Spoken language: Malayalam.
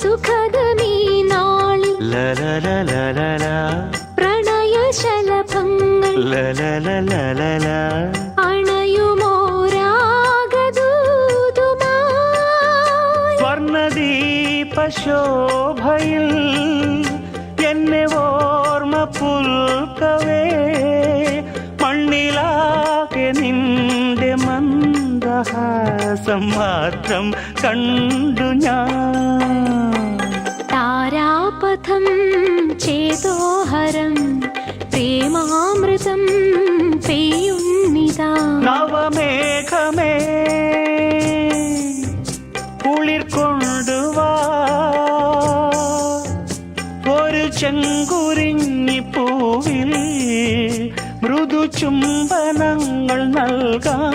സുഖദമീ നാളിൽ പ്രണയശലഭങ്ങൾ ലലലലലല. അണയുമോരാഗദൂതുമായി സ്വർണദീപശോഭയിൽ എന്നെ ഓർമ്മ പുൽക്കവേ. മണ്ണിലാകെ നിന്റെ മന്ദഹാസം മാത്രം കണ്ടു ഞാൻ. താരാപഥം ചേതോഹരം പ്രേമാമൃതം പെയ്യുന്നിത. നവമേഘമേ കുളിർ കൊണ്ടുവാ ഒരു ചെങ്കുരിഞ്ഞി പൂവിൽ മൃദു ചുംബനങ്ങൾ നൽകാൻ.